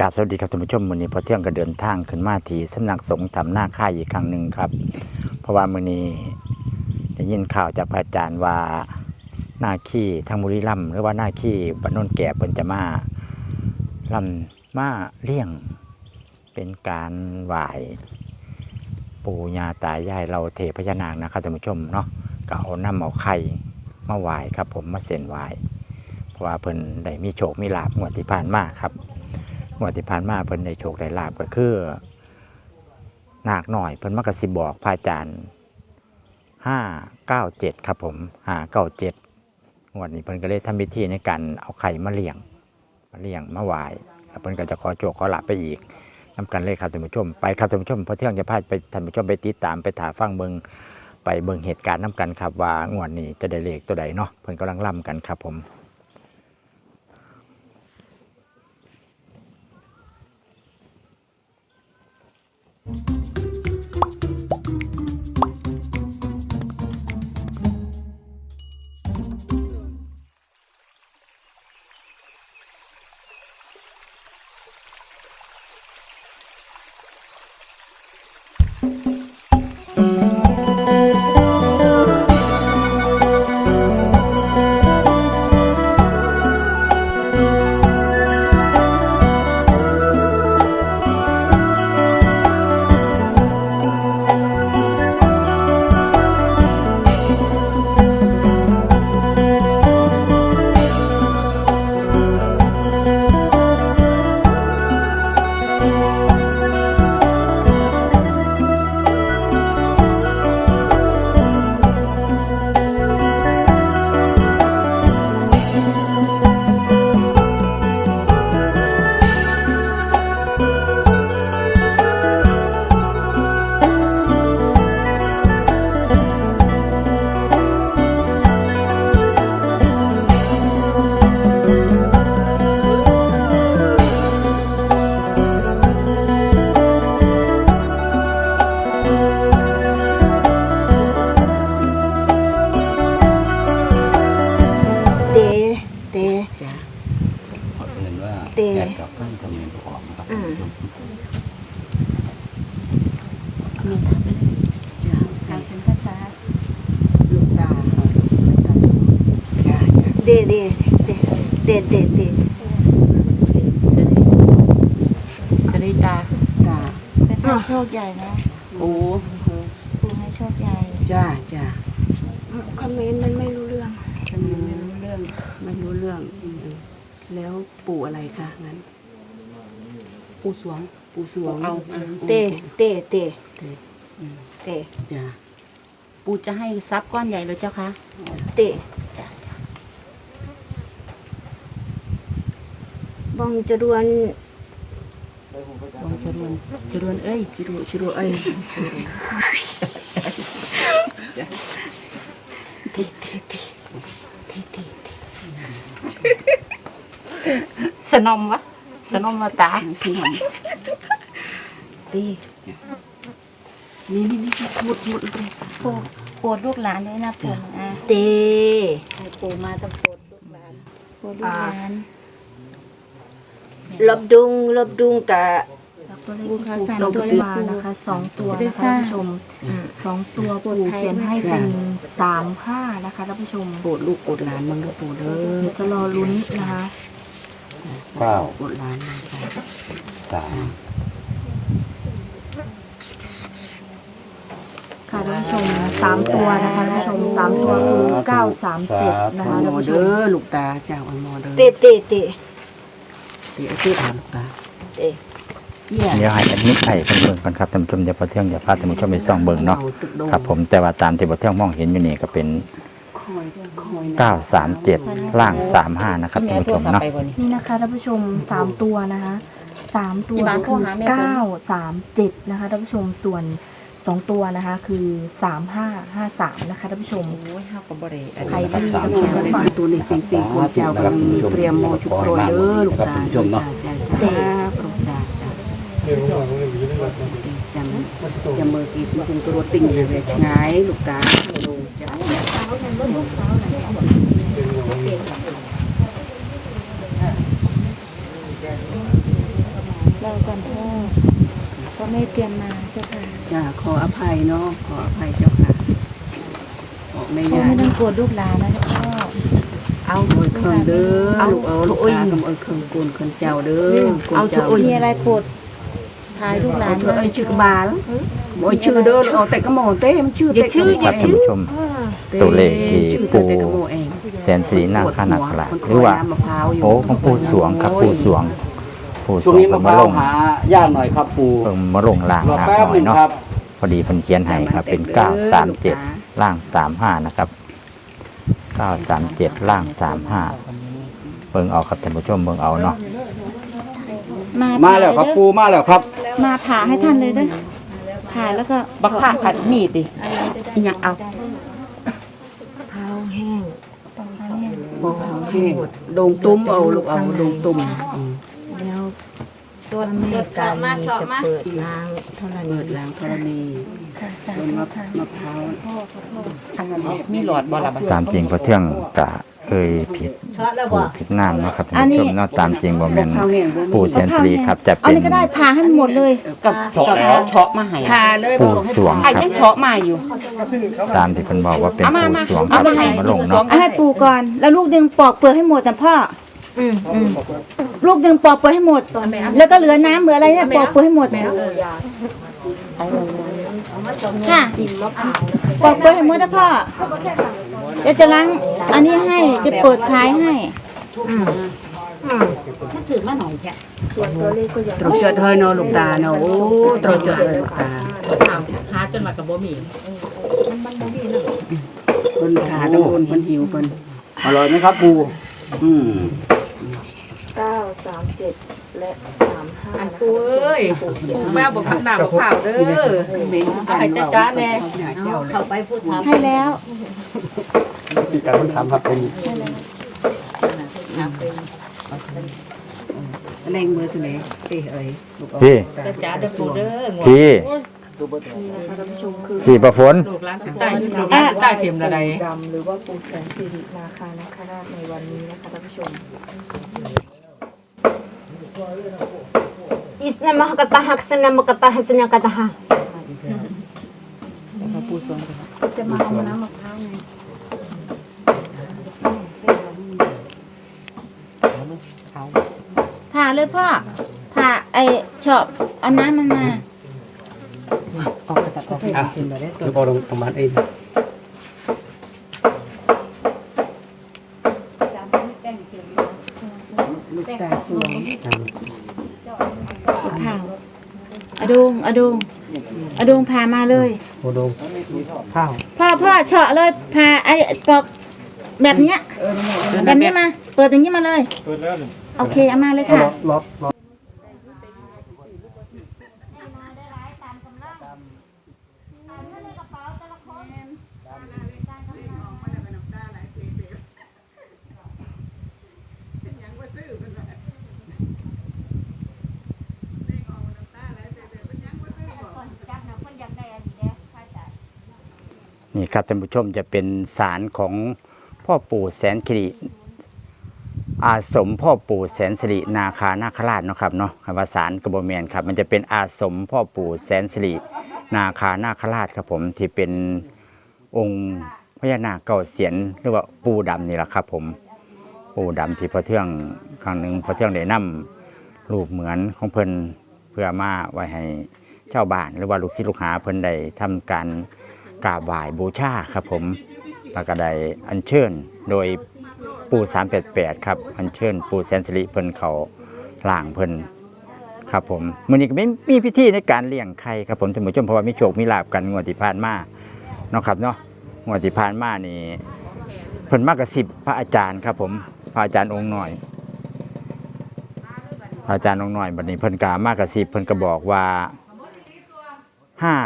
กาบสวัสดีครับท่านผู้ชมวันนี้พอเที่ยงก็เดินทางขึ้นมาที่สำนักสงฆ์ทำหน้าค่ายอีกครั้งหนึ่งครับ เพราะว่ามือนี้ได้ยินข่าวจากพระอาจารย์ว่าหน้าขี้ทางบุรีรัมหรือว่าหน้าขี้บ้านนแก่เพิ่นจะมาลำมาเลี้ยงเป็นการไหว้ปู่ย่าตายายเราเทพญานาคนะครับท่านผู้ชมเนาะก็เอาน้ำเอาไข่มาไหว้ครับ ผมมาเส้นไหว้เพราะว่าเพิ่นได้มีโชคมีลาภงวดที่ผ่านมาครับ งวดที่ผ่านมาเพิ่นได้โชคได้ลาบก็คือนาคหน่อยเพิ่นมากระสิบบอกพระอาจารย์ห้าเก้าเจ็ดครับผมห้าเก้าเจ็ดงวดนี้เพิ่นก็เลยทำพิธีในการเอาไข่มาเลี้ยงมาเลี้ยงมาไหว้แล้วเพิ่นก็จะขอโชคขอลาบไปอีกนำกันเลยครับท่านผู้ชม ไปครับท่านผู้ชมเพราะเที่ยงจะพาไปท่านผู้ชมไปติดตามไปถาฟังเบิงไปเบิงเหตุการณ์นำกันครับว่างวดนี้จะได้เลขตัวใดเนาะเพิ่นกำลังล่ำกันครับผม เดเดเดเดเดเดจะได้ตาตาเป็นให้โชคใหญ่นะปูปูให้โชคใหญ่จ้าจ้าคอมเมนต์มันไม่รู้เรื่องฉันยังไม่รู้เรื่องไม่รู้เรื่องอืมแล้วปู่อะไรคะงั้น ปู่สวง ปู่สวงเอาเตเตเตอืมเตจ้าปูจะให้ทรัพย์ก้อนใหญ่เลยเจ้าคะเต บองจรวนบองจรวนจรวนเอ้ยชิรุชิรุเอ้ยสนมวะสนมมาตาสิหเตำนี่นี่นี่สมุดสมุดเลยปูโปรดลูกหลานด้วยนะปูอะเตให้ปูมาต้องโปรดลูกหลานโปรดลูกหลาน ลบดุงลบดุงกะตัวเลขปูสามเราตัวได้เลขมาปูนะคะสองตัวได้นะคะสร้าท่างนผู้ชมสองตัวปู่เขียนให้เป็นสามห้านะคะท่านผู้ชมโปรดลูกโปรดหลานมึงก็โปรดเด้อเดี๋ยวจะรอลุ้นนะคะเก้าโปรดหลานมาจ้ะสามค่ะท่านผู้ชมสามตัวนะคะท่านผู้ชมสามตัวคือเก้าสามเจ็ดนะคะหมท่านอผู้ชเด้มอลูกตาเจ้าอันหมอเด้อเตเตเตเดี๋ยวซื้อถามลูกตาเตเยี่ยเดี๋ยวให้อันนี้ไข่เพิ่นเบิ่งก่อนครับท่านผู้ชมเดี๋ยวพอเที่ยงจะพาท่านผู้ชมไปส่องเบิ่งเนาะตึกโดงครับผมแต่ว่าตามที่พอเที่ยงมองเห็นอยู่นี่ก็เป็นคอยคอยนะ937 ล่าง 35 นะครับท่านผู้ชมเนาะไปบนนี้นี่นะคะท่านผู้ชมสามตัวนะคะสามตัวอีบ้านคือโทรหาแม่เก้าสามเจ็ดนะคะท่านผู้ชมส่วน สองตัวนะคะคือสามห้าห้าสามนะคะท่านผู้ชม โอ้ยห้ากับบริใครที่สามจะสิเขีบยนนะฝันตัวนี้เป็นสี่คนเจ้ากำลังเตรียมโมชุกโปรยเด้อลูกตาท่านผู้ชมเนาะจ้าจ้าลูกตาจ้าจำจำมือกีดมันตัวติ่งเลยง่ายลูกตาดูจ้าเไม่เตรียมมาเจ้าค่ะ จ้าขออภัยเนาะขออภัยเจ้าค่ะขอไม่เขายากไม่ต้องโกรธลูกหลานนะเจ้าพ่อเอาโอยเครื่องเด้อลูกเอาลูกตากับเอ้ยเครื่องกูนเครื่องเจ้าเด้อเอาเจ้ามีอะไรโปรดทายลูกหลานเอ้มายชื่อกบาลบ่ชื่อเด้อเอาแต่กระโมเต้มันชื่อแต่กระโมครับท่านผู้ชม ตัวเลขที่ชื่อปูแต่กระโมเองแสนสีนาคานาคราชหรือว่า โอ้ของปูสวงครับปูสวง ปูสช่ววงงนี้เพิ่มะนพมาร้าลวงหายากหน่อยครับปูเพิ่นมาลงล่างรอนาแป๊บหน่หอยนึ่งเนาะครับ พอดีเพิ่นเขียนให้ครับ เป็น 937 ล่าง 35 นะครับ 937 ล่าง 35 เบิ่งเอาครับท่านผู้ชมเบิ่งเอาเนาะมามาแล้วครับปูมาแล้วครับ มาผ่าให้ท่านเลยเด้อผ่าแล้วก็บักผ่าขัดมีดดิอีหยังเอาโอ้แห้งโดงตุ้มเอาลูกเอาโดงตุ้มอืมแล้ว ตัวแม่ตัวกาเฉามามีเฉาะจะมาเปิดล้างเท่านั้นเปิดล้างธรณีค่ะสาบนธุมะค่ะมะพร้าวมีหลอดบ่ล่ะบัดตามจริงพอเที่ยงกะเอ่ยผิดผู้ผิดนามเนาะครับท่านผู้ชมเนาะตามจริงบ่แม่นปู่แสนสิริครับ จะเอาเป็นนี่ก็ได้ผ่าให้มันหมดเลยกับเฉาะแล้วเฉาะมาให้ทาเลยปู่สวงไอ้ครับ ยังเฉาะมาอยู่ ตามที่เพิ่นบอกว่าเป็นเอามาปู่มาสวงคเอารับมาให้มาลงเนาะ เอาให้ปูก่อน แล้วลูกดึงปอกเปลือกให้หมดนะพ่อ อืมอืมลูกดึงปอกเปลือกให้หมด แล้วก็เหลือน้ำเหลืออะไรเนี่ยปอกเปลือกให้หมดค่ะปอกเปลือกให้หมดนะพ่อเดี๋ยวจะล้างอันนี้ให้จะเปิดท้ายให้ถือมาหน่อยแค่ตรวจจดเฮ้ยเนาะลูกตาเนาะโอ้ตรวจจดเฮ้ยลูกตาหาจนมากับบ่มีเพิ่นขาตะโกนเพิ่นหิวเพิ่นอร่อยไหมครับปูอืมเก้าสามเจ็ดและสามห้าอันปูเอ้ยปูแม่บ่ขับหน้าบ่ข้าวเด้อเอาให้จ้าจ้าแน่เขาไปพูดถามให้แล้วที่การมันทำครับเป็นแรงมือสิเนเอ้ยเอ้ยลูกเอาพี่จ้าจ้าเด้อปูเด้องัวพี่พี่ประฝนลูกหลานใต้ลูกหลานใต้เข็มละใดดำหรือว่าปูแสนสิรินาคานาคราชในวันนี้นะคะท่านผู้ชม อิสนามกตาหักสนามกตาหัสนากตาหะจะมาเอาน้ำมะพร้าวไงผ่าเลยพ่อ ผ่าไอ้ชอบเอาน้ำมันมา ออกตัดออกอะแล้วก็ลงตรงบ้านเอ ลูกตาสวงผ่าอดุงอดุงอดุงผ่ามาเลย โอโดงข้าวพ่อพ่อเฉาะเลยผ่าไอ้ปอกแบบเนี้ยแบบนี้มา เปิดอย่างนี้มาเลยโอเคเอามาเลยค่ะ ล็อกล็อก นี่ครับท่านผู้ชมจะเป็นศาลของพ่อปู่แสนสิริอาสมพ่อปู่แสนสิรินาคานาคราชเนาะครับเนาะคำว่าศาลกระบเมียนครับ มันจะเป็นอาสมพ่อปู่แสนสิรินาคานาคราชครับผมที่เป็นองค์พญานาคเก่าเสียนหรือว่าปู่ดำนี่แหละครับ ผมปู่ดำที่พอเที่ยงครั้งหนึ่งพอเที่ยงได้นำรูปเหมือนของเพิ่นเพื่อมาไว้ให้เจ้าบ้าน หรือว่าลูกศิษย์ลูกหาเพิ่นได้ทำการ กราบไหว้บูชาครับผมแล้วก็ได้อัญเชิญโดยปู่388 ครับอัญเชิญปู่แสนสิริเพิ่นเขาล่างเพิ่นครับผมมื้อนี้ก็ไม่มีพิธีในการเลี้ยงไข่ครับผมท่านผู้ชมเพราะว่ามีโชคมีลาบกันงวดที่ผ่านมาเนาะครับเนาะงวดที่ผ่านมานี่เพิ่นมากกระสิบพระอาจารย์ครับผมพระอาจารย์องค์หน่อยพระอาจารย์องค์หน่อยบัดนี้เพิ่นกามากกระสิบเพิ่นก็บอกว่าห้า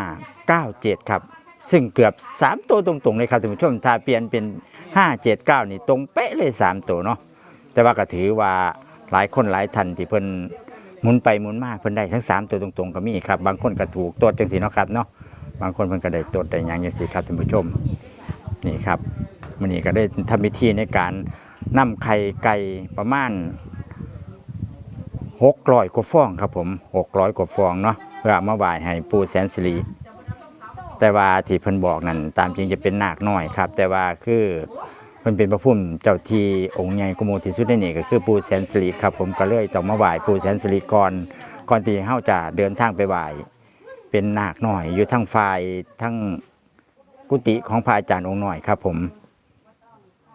เก้าเจ็ดครับ ซึ่งเกือบสามตัวตรงๆเลยครับท่านผู้ชมถ้าเปลี่ยนเป็นห้าเจ็ดเก้านี่ตรงเป๊ะเลยสามตัวเนาะแต่ว่าก็ถือว่าหลายคนหลายทันที่เพิ่นหมุนไปหมุนมาเพิ่นได้ทั้งสามตัวตรงๆก็มีครับ บางคนก็ถูกตัวจังสีเนาะครับเนาะบางคนเพิ่นก็ได้ตัวได้ยังจังสีครับท่านผู้ชมนี่ครับมันนี้ก็ได้ทำพิธีในการนำไข่ไก่ประมาณหกร้อยกว่าฟองครับผมหกร้อยกว่าฟองเนาะเพื่อมาไหว้ให้ปู่แสนสิริ แต่ว่าที่เพิ่นบอกนั่นตามจริงจะเป็นนาคน้อยครับ แต่ว่าคือเพิ่นเป็นพระพุ่มเจ้าที่องค์ใหญ่กุโมที่สุดในนี่ก็คือปู่แสนสิริครับ ผมก็เลยต้องมาไหว้ปู่แสนสิริก่อนก่อนที่เฮาจะเดินทางไปไหว้เป็นนาคน้อย อยู่ทั้งฝ่ายทั้งกุฏิของพระอาจารย์องค์น้อยครับ ผม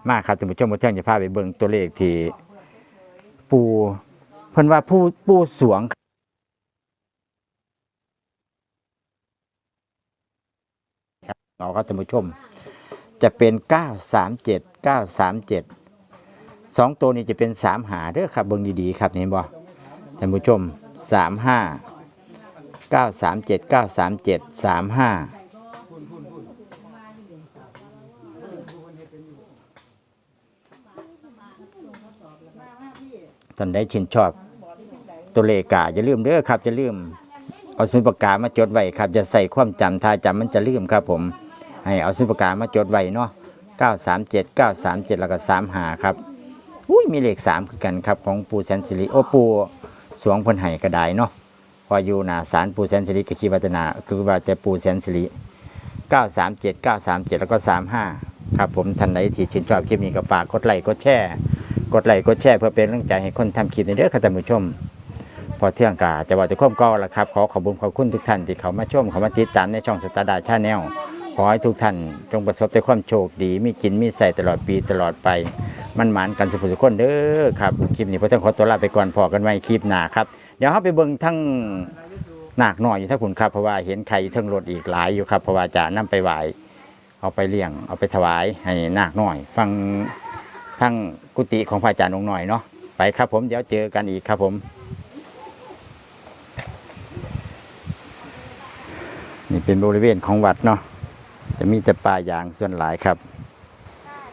มาครับท่านผู้ชมมาเที่ยงจะพาไปเบิ่งตัวเลขที่ปูเพิ่นว่าผู้ผู้สวงครับ เอาครับท่านผู้ชม จะเป็น 937 937สองตัวนี้จะเป็น 3 หาเด้อครับเบิ่งดีๆครับเห็นบ่ท่านผู้ชม 35 937 937 35ท่านได้ชินชอบตัวเลขกาอย่าลืมเด้อครับอย่าลืมเอาสมุดปากกามาจดไว้ครับ จะใส่ความจำถ้าจำมันจะลืมครับผม ให้เอาสมุดปากกามาจดไว้เนาะ937 937 แล้วก็3หาครับอุ้ยมีเลข3คือกันครับของปูแสนสิริโอปูสวงเพิ่นให้กระไดเนาะพออยู่หนาสารปูแสนสิริก็คิวัฒนา คือว่าแต่ปูแสนสิริ937 937 แล้วก็ 35 ครับผมท่านใดที่ชื่นชอบคลิปนี้ก็ฝากกดไลค์กดแชร์กดไลค์กดแชร์เพื่อเป็นกำลังใจให้คนทำคลิปในเด้องค่ะท่านผู้ชม พอเที่ยงกาจะว่าจะควบก็ละครับ ขอขอบคุณขอบคุณทุกท่านที่เขามาชมเขามาติดตามในช่องสตาร์ดาชาแนล ขอให้ทุกท่านจงประสบแต่ความโชคดี มีกินมีใส่ตลอดปีตลอดไป มันหมานกันสุขสุขคนเด้อครับ คลิปนี้พอเที่ยงขอตัวลาไปก่อนพอกันไว้คลิปหน้าครับ เดี๋ยวเราไปเบิ่งทั้งหนักหน่อยอยู่ทั้งคุณครับเพราะว่าเห็นไข่ทั้งรถอีกหลายอยู่ครับเพราะว่าจะนำไปไหวเอาไปเลี้ยง เอาไปถวายให้นาคหน่อย ฟังทั้งกุฏิของพระอาจารย์องค์หน่อยเนาะไปครับผมเดี๋ยวเจอกันอีกครับผมนี่เป็นบริเวณของวัดเนาะ จะมีแต่ป่ายางส่วนหลายครับ